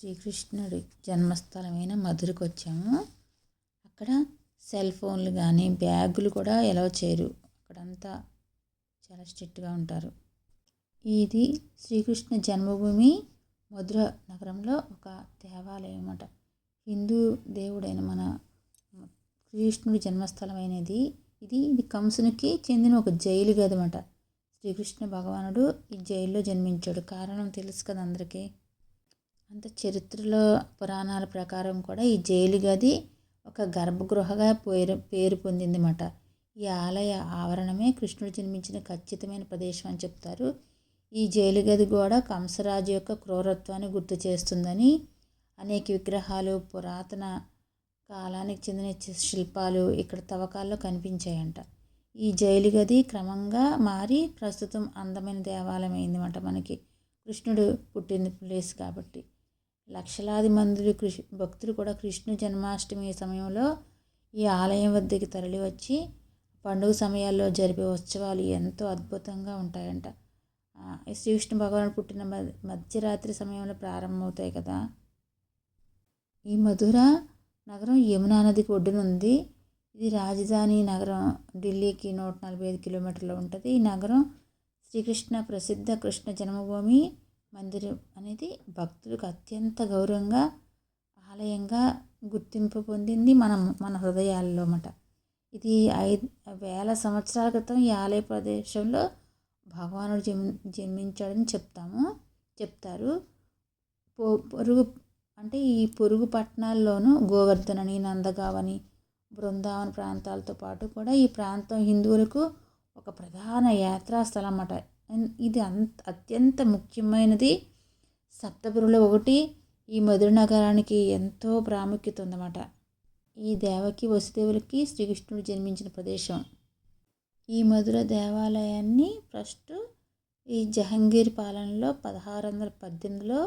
శ్రీకృష్ణుడి జన్మస్థలమైన మధురకు వచ్చాము అక్కడ సెల్ ఫోన్లు కానీ బ్యాగులు కూడా ఎలా చేయరు. అక్కడంతా చాలా స్ట్రిక్ట్గా ఉంటారు. ఇది శ్రీకృష్ణ జన్మభూమి మధుర నగరంలో ఒక దేవాలయం అన్నమాట. హిందూ దేవుడైన మన శ్రీకృష్ణుడి జన్మస్థలమైనది. ఇది ఇది కంసునికి చెందిన ఒక జైలు గది శ్రీకృష్ణ భగవానుడు ఈ జైల్లో జన్మించాడు. కారణం తెలుసు కదా అందరికీ. అంత చరిత్రలో పురాణాల ప్రకారం కూడా ఈ జైలు గది ఒక గర్భగృహగా పేరు పేరు పొందిందన్నమాట. ఈ ఆలయ ఆవరణమే కృష్ణుడు జన్మించిన ఖచ్చితమైన ప్రదేశం అని చెప్తారు. ఈ జైలు గది కూడా కంసరాజు యొక్క క్రూరత్వాన్ని గుర్తు చేస్తుందని అనేక విగ్రహాలు పురాతన కాలానికి చెందిన శిల్పాలు ఇక్కడ తవ్వకాల్లో కనిపించాయంట. ఈ జైలు గది క్రమంగా మారి ప్రస్తుతం అందమైన దేవాలయం అయిందన్నమాట మనకి. కృష్ణుడు పుట్టిన ప్లేస్ కాబట్టి. లక్షలాది మంది కృషి భక్తులు కూడా కృష్ణ జన్మాష్టమి సమయంలో ఈ ఆలయం వద్దకి తరలి వచ్చి పండుగ సమయాల్లో జరిపే ఉత్సవాలు ఎంతో అద్భుతంగా ఉంటాయంట. శ్రీకృష్ణ భగవాన్ పుట్టిన మధ్యరాత్రి సమయంలో ప్రారంభమవుతాయి కదా. ఈ మధుర నగరం యమునా నదికి ఒడ్డున ఉంది. ఇది రాజధాని నగరం ఢిల్లీకి నూట నలభై ఐదు కిలోమీటర్లు ఉంటుంది. ఈ నగరం శ్రీకృష్ణ ప్రసిద్ధ కృష్ణ జన్మభూమి. మందిరం అనేది భక్తులకు అత్యంత గౌరవంగా ఆలయంగా గుర్తింపు పొందింది మన మన హృదయాల్లో అన్నమాట ఇది ఐదు వేల సంవత్సరాల క్రితం ఈ ఆలయ ప్రదేశంలో భగవానుడు జన్మి జన్మించాడని చెప్తాము చెప్తారు. పొరుగు అంటే ఈ పొరుగు పట్టణాల్లోనూ గోవర్ధనని నందగావని బృందావన ప్రాంతాలతో పాటు కూడా ఈ ప్రాంతం హిందువులకు ఒక ప్రధాన యాత్రా స్థలం అన్నమాట ఇది అంత అత్యంత ముఖ్యమైనది సప్తపురులో ఒకటి. ఈ మధుర నగరానికి ఎంతో ప్రాముఖ్యత ఉందన్నమాట. ఈ దేవకి వసుదేవులకి శ్రీకృష్ణుడు జన్మించిన ప్రదేశం. ఈ మధుర దేవాలయాన్ని ఫస్ట్ ఈ జహంగీర్ పాలనలో పదహారు వందల పద్దెనిమిదిలో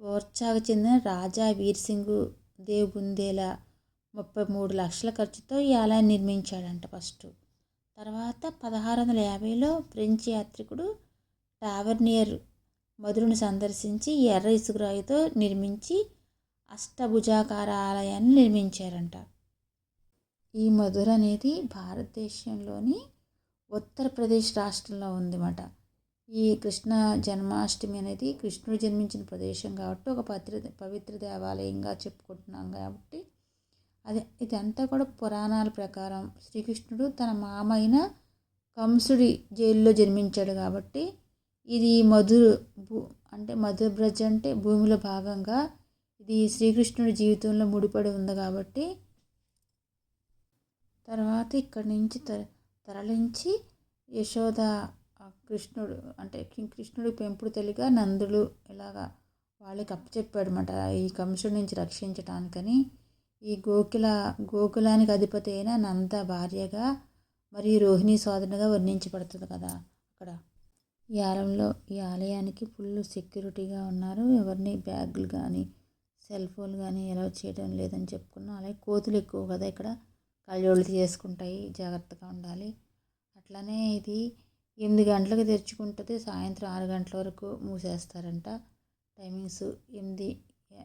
ఓర్చాకు చెందిన రాజా వీర్ సింగ్ దేవ్ బుందేలా ముప్పై మూడు లక్షల ఖర్చుతో ఈ ఆలయాన్ని నిర్మించాడంట ఫస్ట్. తర్వాత పదహారు వందల యాభైలో ఫ్రెంచ్ యాత్రికుడు టావర్నియర్ మధురను సందర్శించి ఎర్ర ఇసుకరాయితో నిర్మించి అష్టభుజాకార ఆలయాన్ని నిర్మించారంట. ఈ మధుర అనేది భారతదేశంలోని ఉత్తరప్రదేశ్ రాష్ట్రంలో ఉందన్నమాట ఈ కృష్ణ జన్మాష్టమి అనేది కృష్ణుడు జన్మించిన ప్రదేశం కాబట్టి ఒక పత్ర పవిత్ర దేవాలయంగా చెప్పుకుంటున్నాం కాబట్టి అదే ఇదంతా కూడా పురాణాల ప్రకారం. శ్రీకృష్ణుడు తన మామైన కంసుడి జైల్లో జన్మించాడు కాబట్టి ఇది మధుర భూ అంటే మధుర బ్రజ్ అంటే భూమిలో భాగంగా ఇది శ్రీకృష్ణుడి జీవితంలో ముడిపడి ఉంది కాబట్టి తర్వాత ఇక్కడి నుంచి తరలించి యశోద కృష్ణుడు అంటే కృష్ణుడు పెంపుడు తెలిగా నందులు ఇలాగా వాళ్ళకి అప్పచెప్పాడు అనమాట ఈ కంసుడి నుంచి రక్షించటానికని. ఈ గోకుల గోకులానికి అధిపతి అయిన నంద భార్యగా మరియు రోహిణి సోదరునిగా వర్ణించబడుతుంది కదా అక్కడ. ఈ ఆలయంలో ఈ ఆలయానికి ఫుల్ సెక్యూరిటీగా ఉన్నారు. ఎవరిని బ్యాగులు కానీ సెల్ ఫోన్ కానీ ఎలా చేయడం లేదని చెప్పుకున్నాం. అలాగే కోతులు ఎక్కువ కదా ఇక్కడ. కళ్ళోళ్ళు చేసుకుంటాయి జాగ్రత్తగా ఉండాలి. అట్లానే ఇది ఎనిమిది గంటలకు తెరుచుకుంటుంది. సాయంత్రం ఆరు గంటల వరకు మూసేస్తారంట. టైమింగ్స్ ఎనిమిది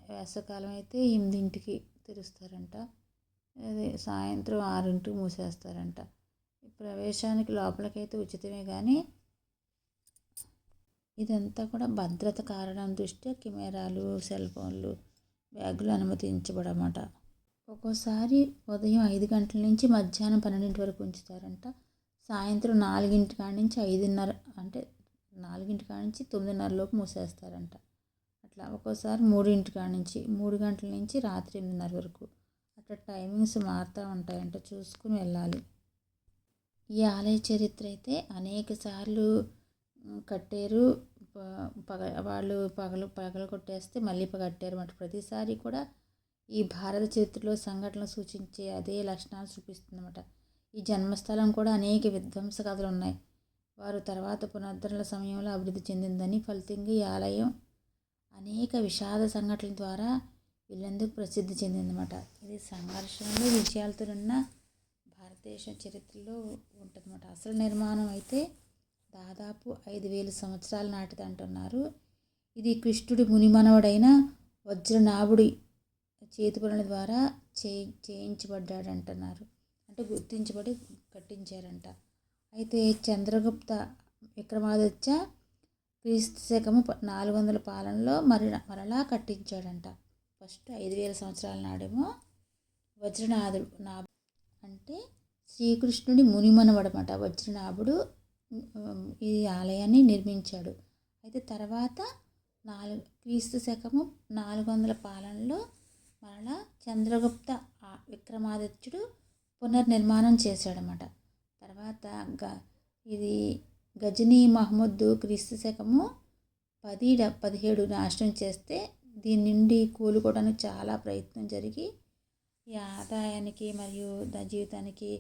వేసవకాలం అయితే ఎనిమిదింటికి తెరుస్తారంట. అది సాయంత్రం ఆరింటికి మూసేస్తారంట. ప్రవేశానికి లోపలికైతే ఉచితమే కానీ ఇదంతా కూడా భద్రత కారణం దృష్ట్యా కెమెరాలు సెల్ ఫోన్లు బ్యాగులు అనుమతించబడమాట. ఒక్కోసారి ఉదయం ఐదు గంటల నుంచి మధ్యాహ్నం పన్నెండింటి వరకు ఉంచుతారంట. సాయంత్రం నాలుగింటి కాడ నుంచి ఐదున్నర అంటే నాలుగింటి కాడ నుంచి తొమ్మిదిన్నరలోపు మూసేస్తారంట. అట్లా ఒక్కోసారి మూడింటి కాడ నుంచి మూడు గంటల నుంచి రాత్రి ఎనిమిదిన్నర వరకు అట్లా టైమింగ్స్ మారుతూ ఉంటాయంట చూసుకుని వెళ్ళాలి. ఈ ఆలయ చరిత్ర అయితే అనేక సార్లు కట్టారు. పగ వాళ్ళు పగలు పగలు కొట్టేస్తే మళ్ళీ కట్టారు అన్నమాట. ప్రతిసారి కూడా ఈ భారత చరిత్రలో సంఘటనలు సూచించే అదే లక్షణాలు చూపిస్తుందన్నమాట ఈ జన్మస్థలం కూడా అనేక విధ్వంస కథలు ఉన్నాయి. వారు తర్వాత పునరుద్ధరణ సమయంలో అభివృద్ధి చెందిందని ఫలితంగా ఈ ఆలయం అనేక విషాద సంఘటనల ద్వారా వీళ్ళందుకు ప్రసిద్ధి చెందిందన్నమాట. ఇది సంఘర్షణలు విజయాలతో ఉన్న భారతదేశ చరిత్రలో ఉంటుందన్నమాట. అసలు నిర్మాణం అయితే దాదాపు ఐదు వేల సంవత్సరాల నాటిది అంటున్నారు. ఇది కృష్ణుడి మునిమనవడైన వజ్రనాభుడి చేతి పనుల ద్వారా చే చేయించబడ్డాడు అంటున్నారు అంటే గుర్తించబడి కట్టించారంట. అయితే చంద్రగుప్త విక్రమాదిత్య క్రీస్తు శకము ప- నాలుగు వందల పాలనలో మరి మరలా కట్టించాడంట. ఫస్ట్ ఐదు వేల సంవత్సరాల నాడేమో వజ్రనాథుడు నా అంటే శ్రీకృష్ణుడి మునిమనవడమాట. వజ్రనాభుడు ఈ ఆలయాన్ని నిర్మించాడు. అయితే తర్వాత నాలుగు క్రీస్తు శకము నాలుగు వందల పాలనలో మరలా చంద్రగుప్త విక్రమాదిత్యుడు పునర్నిర్మాణం చేశాడనమాట తర్వాత గ ఇది గజనీ మహమ్మద్ క్రీస్తు శకము పది డ- పదిహేడు నాశనం చేస్తే దీని నుండి కోలుకోవడానికి చాలా ప్రయత్నం జరిగి ఈ ఆదాయానికి మరియు జీవితానికి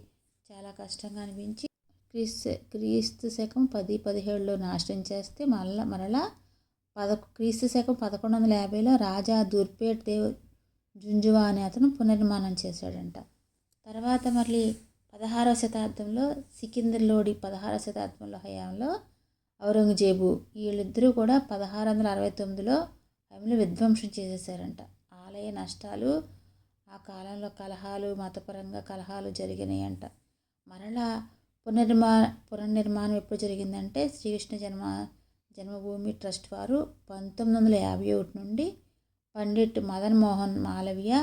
చాలా కష్టంగా అనిపించి క్రీస్తు క్రీస్తు శకం పది పదిహేడులో నాశనం చేస్తే మళ్ళా మరలా పద క్రీస్తు శకం పదకొండు వందల యాభైలో రాజా దుర్పేట్ దేవ్ జుంజువా అనే అతను పునర్నిర్మాణం చేశాడంట. తర్వాత మళ్ళీ పదహారవ శతాబ్దంలో సికిందర్ లోడి పదహారవ శతాబ్దంలో హయాంలో ఔరంగజేబు వీళ్ళిద్దరూ కూడా పదహారు వందల అరవై తొమ్మిదిలో ఆమెను విధ్వంసం చేసేసారంట ఆలయ నష్టాలు ఆ కాలంలో కలహాలు మతపరంగా కలహాలు జరిగినాయంట. మరలా పునర్నిర్మాణ పునర్నిర్మాణం ఎప్పుడు జరిగిందంటే శ్రీకృష్ణ జన్మ జన్మభూమి ట్రస్ట్ వారు పంతొమ్మిది వందల యాభై ఒకటి నుండి పండిట్ మదన్ మోహన్ మాలవీయ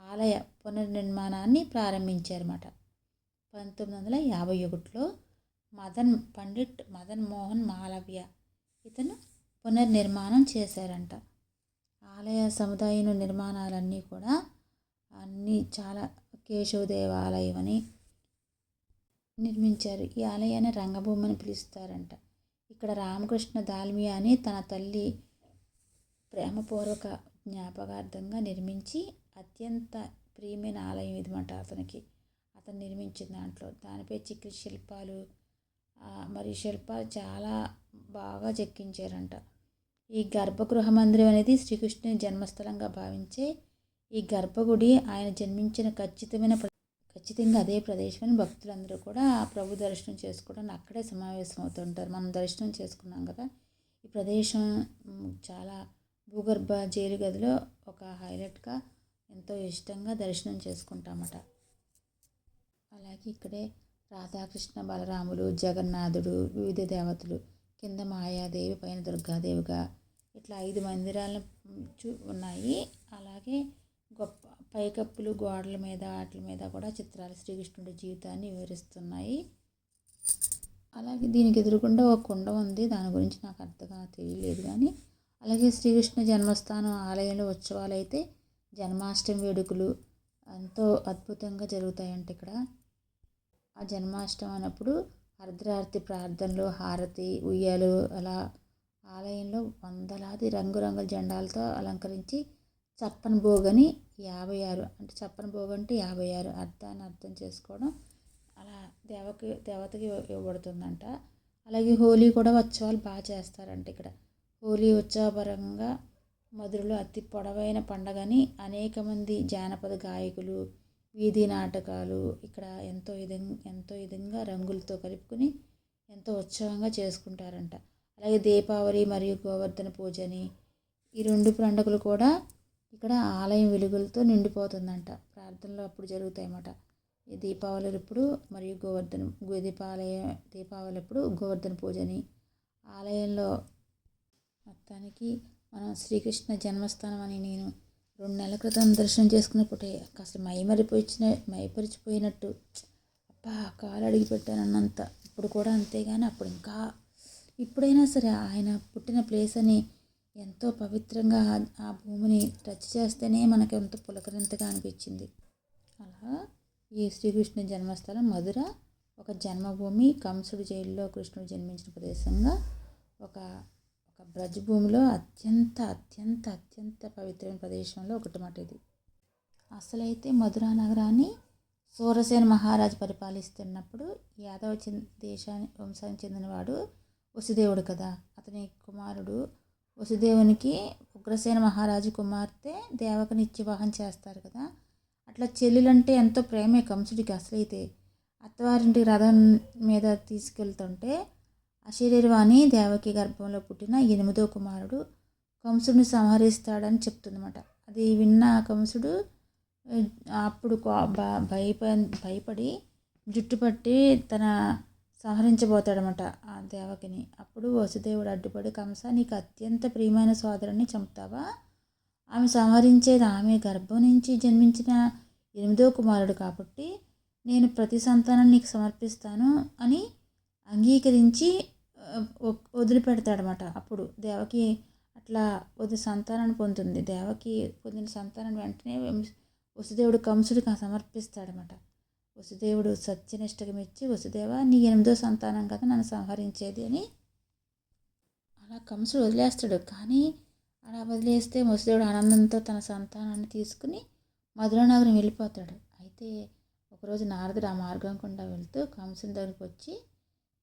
ఆలయ పునర్నిర్మాణాన్ని ప్రారంభించారన్నమాట. పంతొమ్మిది వందల యాభై ఒకటిలో మదన్ పండిట్ మదన్ మోహన్ మాలవ్య ఇతను పునర్నిర్మాణం చేశారంట. ఆలయ సముదాయం నిర్మాణాలన్నీ కూడా అన్నీ చాలా కేశవ దేవాలయం అని నిర్మించారు. ఈ ఆలయాన్ని రంగభూమి అని పిలుస్తారంట. ఇక్కడ రామకృష్ణ దాల్మియా అని తన తల్లి ప్రేమపూర్వక జ్ఞాపకార్థంగా నిర్మించి అత్యంత ప్రియమైన ఆలయం ఇదిమాట అతనికి. అతను నిర్మించిన దాంట్లో. దానిపై చిక్కి శిల్పాలు. మరియు శిల్పాలు చాలా బాగా చెక్కించారంట. ఈ గర్భగృహ మందిరం అనేది శ్రీకృష్ణుని జన్మస్థలంగా భావించే ఈ గర్భగుడి ఆయన జన్మించిన ఖచ్చితమైన ప్ర- ఖచ్చితంగా అదే ప్రదేశం అని భక్తులందరూ కూడా ప్రభు దర్శనం చేసుకోవడానికి అక్కడే సమావేశం అవుతుంటారు మనం దర్శనం చేసుకున్నాం కదా. ఈ ప్రదేశం చాలా భూగర్భ జైలు గదిలో ఒక హైలైట్గా ఎంతో ఇష్టంగా దర్శనం చేసుకుంటామట. అలాగే ఇక్కడే రాధాకృష్ణ బలరాములు జగన్నాథుడు వివిధ దేవతలు కింద మాయాదేవి పైన దుర్గాదేవిగా ఇట్లా ఐదు మందిరాలు చూ ఉన్నాయి. అలాగే గొప్ప పైకప్పులు గోడల మీద వాటి మీద కూడా చిత్రాలు శ్రీకృష్ణుడి జీవితాన్ని వివరిస్తున్నాయి. అలాగే దీనికి ఎదురుకుండా ఒక కుండ ఉంది. దాని గురించి నాకు అంతగా తెలియలేదు కానీ అలాగే శ్రీకృష్ణ జన్మస్థానం ఆలయంలో ఉత్సవాలు అయితే జన్మాష్టమి వేడుకలు ఎంతో అద్భుతంగా జరుగుతాయంట ఇక్కడ. ఆ జన్మాష్టమి అన్నప్పుడు అర్ధరాత్రి ప్రార్థనలు హారతి ఉయ్యాలు అలా ఆలయంలో వందలాది రంగురంగుల జెండాలతో అలంకరించి చప్పన్ భోగని యాభై ఆరు అంటే చప్పన్ భోగ అంటే యాభై ఆరు అర్థాన్ని అర్థం చేసుకోవడం అలా దేవకి దేవతకి ఇవ్వబడుతుందంట. అలాగే హోలీ కూడా ఉత్సవాలు బాగా చేస్తారంట ఇక్కడ. హోలీ ఉత్సవపరంగా మధురలో అతి పొడవైన పండగని అనేక మంది జానపద గాయకులు వీధి నాటకాలు ఇక్కడ ఎంతో విధంగా ఎంతో విధంగా రంగులతో కలుపుకొని ఎంతో ఉత్సవంగా చేసుకుంటారంట. అలాగే దీపావళి మరియు గోవర్ధన పూజని ఈ రెండు పండుగలు కూడా ఇక్కడ ఆలయం వెలుగులతో నిండిపోతుందంట. ప్రార్థనలు అప్పుడు జరుగుతాయన్నమాట. ఈ దీపావళి అప్పుడు మరియు గోవర్ధన దీపాలయ దీపావళి అప్పుడు గోవర్ధన పూజని ఆలయంలో మొత్తానికి మనం శ్రీకృష్ణ జన్మస్థానం అని నేను రెండు నెలల క్రితం దర్శనం చేసుకున్నప్పుడే కాస్త మైమరిపోయిన మైపరిచిపోయినట్టు. అబ్బా కాలు అడిగి పెట్టానన్నంత ఇప్పుడు కూడా అంతే కానీ అప్పుడు ఇంకా ఇప్పుడైనా సరే ఆయన పుట్టిన ప్లేస్ అని ఎంతో పవిత్రంగా ఆ- భూమిని టచ్ చేస్తేనే మనకి ఎంత పులకరింతగా అనిపించింది. అలా ఈ శ్రీకృష్ణ జన్మస్థలం మధుర ఒక జన్మభూమి కంసుడు జైల్లో కృష్ణుడు జన్మించిన ప్రదేశంగా ఒక ఒక భూమిలో అత్యంత అత్యంత అత్యంత పవిత్రమైన ప్రదేశంలో ఒకటి మాట ఇది. అసలైతే మధురా నగరాన్ని సూరసేన మహారాజు పరిపాలిస్తున్నప్పుడు యాదవ చెంది దేశాన్ని వంశానికి చెందినవాడు వసుదేవుడు కదా. అతని కుమారుడు వసుదేవునికి ఉగ్రసేన మహారాజు కుమార్తె దేవకని ఇచ్చి వివాహం చేస్తారు కదా. అట్లా చెల్లెలంటే ఎంతో ప్రేమే కంసుడికి అసలైతే. అత్తవారింటికి రథం మీద తీసుకెళ్తుంటే అశరీర్వాణి దేవకి గర్భంలో పుట్టిన ఎనిమిదో కుమారుడు కంసుడిని సంహరిస్తాడని చెప్తుందన్నమాట. అది విన్న కంసుడు అప్పుడు భయప భయపడి జుట్టు పట్టి తన సంహరించబోతాడనమాట ఆ దేవకిని. అప్పుడు వసుదేవుడు అడ్డుపడి కంస నీకు అత్యంత ప్రియమైన సోదరుని చంపుతావా? ఆమె సంహరించేది ఆమె గర్భం నుంచి జన్మించిన ఎనిమిదో కుమారుడు కాబట్టి నేను ప్రతి సంతానం నీకు సమర్పిస్తాను అని అంగీకరించి వదిలిపెడతాడనమాట. అప్పుడు దేవకి అట్లా వద్దు సంతానాన్ని పొందుతుంది. దేవకి పొందిన సంతానం వెంటనే వసుదేవుడు కంసుడికి సమర్పిస్తాడనమాట. వసుదేవుడు సత్యనిష్టగా మెచ్చి వసుదేవ నీ ఎనిమిదో సంతానం కదా నన్ను సంహరించేది అని అలా కంసుడు వదిలేస్తాడు. కానీ అలా వదిలేస్తే వసుదేవుడు ఆనందంతో తన సంతానాన్ని తీసుకుని మధురానగరం వెళ్ళిపోతాడు. అయితే ఒకరోజు నారదుడు ఆ మార్గం గుండా వెళ్తూ కంసుని దగ్గరికి వచ్చి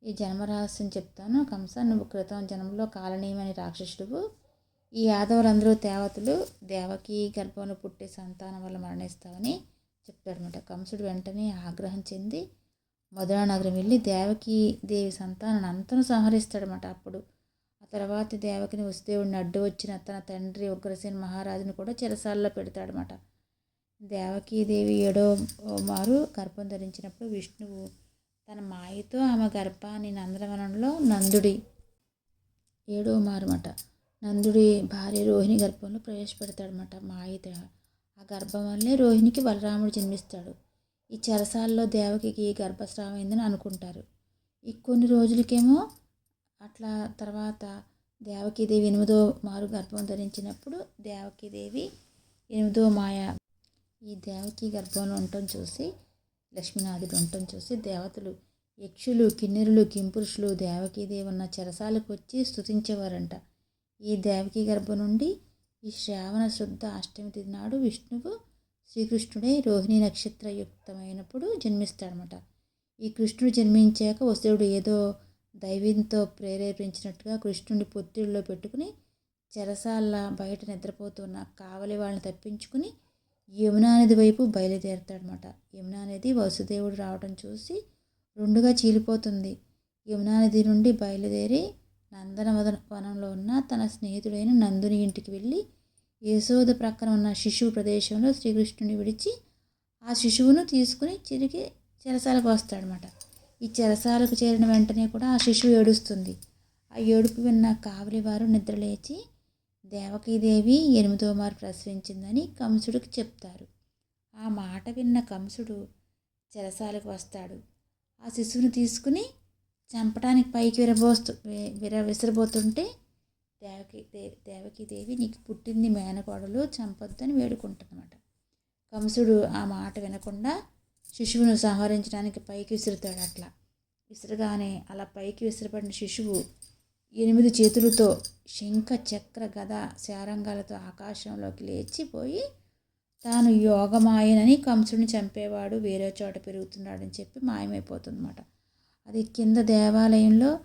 ఈ జన్మరహస్యం చెప్తాను. కంస నువ్వు క్రితం జన్మలో కాలనీయమని రాక్షసుడువు. ఈ యాదవులందరూ దేవతలు దేవకి గర్భంలో పుట్టే సంతానం వల్ల మరణిస్తావని చెప్తాడనమాట కంసుడు వెంటనే ఆగ్రహం చెంది మధురానగరం వెళ్ళి దేవకి దేవి సంతానాన్ని అంతను సంహరిస్తాడనమాట అప్పుడు ఆ తర్వాత దేవకిని వసుదేవుడిని అడ్డు వచ్చిన తన తండ్రి ఉగ్రసేన మహారాజుని కూడా చెరసాల్లో పెడతాడనమాట దేవి ఏడో మారు గర్భం ధరించినప్పుడు విష్ణువు తన మాయతో ఆమె గర్భాన్ని నందనవనంలో నందుడి. ఏడో మారుమాట. నందుడి భార్య రోహిణి గర్భంలో ప్రవేశపెడతాడనమాట మాయిత. ఆ గర్భం వల్లే రోహిణికి బలరాముడు జన్మిస్తాడు. ఈ చెరసాల్లో దేవకికి గర్భస్రావమైందని అనుకుంటారు. ఈ కొన్ని రోజులకేమో అట్లా తర్వాత దేవకీదేవి ఎనిమిదో మారు గర్భం ధరించినప్పుడు దేవకీదేవి ఎనిమిదో మాయ. ఈ దేవకి గర్భంలో ఉండటం చూసి లక్ష్మీనాథుడు ఉండటం చూసి దేవతలు యక్షులు కిన్నెరులు కింపురుషులు దేవకీదేవి ఉన్న చెరసాలకు వచ్చి స్థుతించేవారంట ఈ దేవకీ గర్భం నుండి ఈ శ్రావణ శుద్ధ అష్టమి తిథి నాడు విష్ణువు శ్రీకృష్ణుడే రోహిణి నక్షత్రయుక్తమైనప్పుడు జన్మిస్తాడనమాట ఈ కృష్ణుడు జన్మించాక వసుడు ఏదో దైవంతో ప్రేరేపించినట్టుగా కృష్ణుడి పొత్తిడిలో పెట్టుకుని చెరసాల బయట నిద్రపోతున్న కావలి వాళ్ళని తప్పించుకుని యమునా నది వైపు బయలుదేరుతాడనమాట యమునా నది వసుదేవుడు రావడం చూసి రెండుగా చీలిపోతుంది. యమునా నది నుండి బయలుదేరి నందనవదన వనంలో ఉన్న తన స్నేహితుడైన నందుని ఇంటికి వెళ్ళి యశోద ప్రక్కన ఉన్న శిశువు ప్రదేశంలో శ్రీకృష్ణుని విడిచి ఆ శిశువును తీసుకుని తిరిగి చెరసాలకు వస్తాడనమాట ఈ చెరసాలకు చేరిన వెంటనే కూడా ఆ శిశువు ఏడుస్తుంది. ఆ ఏడుపు విన్న కావలి వారు నిద్రలేచి దేవకీదేవి ఎనిమిదో మారు ప్రసవించిందని కంసుడికి చెప్తారు. ఆ మాట విన్న కంసుడు చెరసాలకు వస్తాడు. ఆ శిశువుని తీసుకుని చంపడానికి పైకి విరబోస్తు విర విసిరబోతుంటే దేవకి దేవకీదేవి నీకు పుట్టింది మేనకోడలు చంపొద్దని వేడుకుంటుందన్నమాట. కంసుడు ఆ మాట వినకుండా శిశువును సంహరించడానికి పైకి విసురుతాడు అట్లా. విసురగానే అలా పైకి విసిరబడిన శిశువు ఎనిమిది చేతులతో శంఖ చక్ర గద శారంగాలతో ఆకాశంలోకి లేచిపోయి తాను యోగమాయనని కంసుడిని చంపేవాడు వేరే చోట పెరుగుతున్నాడని చెప్పి మాయమైపోతుందన్నమాట. అది కింద దేవాలయంలో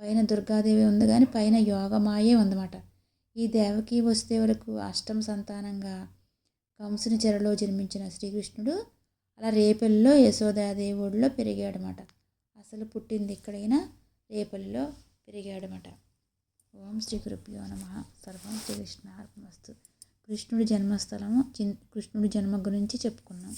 పైన దుర్గాదేవి ఉంది కానీ పైన యోగమాయే ఉందన్నమాట. ఈ దేవకి వసుదేవులకు అష్టం సంతానంగా కంసుని చెరలో జన్మించిన శ్రీకృష్ణుడు అలా రేపల్లిలో యశోదాదేవుడిలో పెరిగాడనమాట అసలు పుట్టింది ఎక్కడైనా రేపల్లిలో పెరిగాడమట ఓం శ్రీ గురుభ్యో నమ. సర్వం శ్రీకృష్ణ అర్పణస్తు కృష్ణుడి జన్మస్థలము కృష్ణుడి జన్మ గురించి చెప్పుకున్నాం.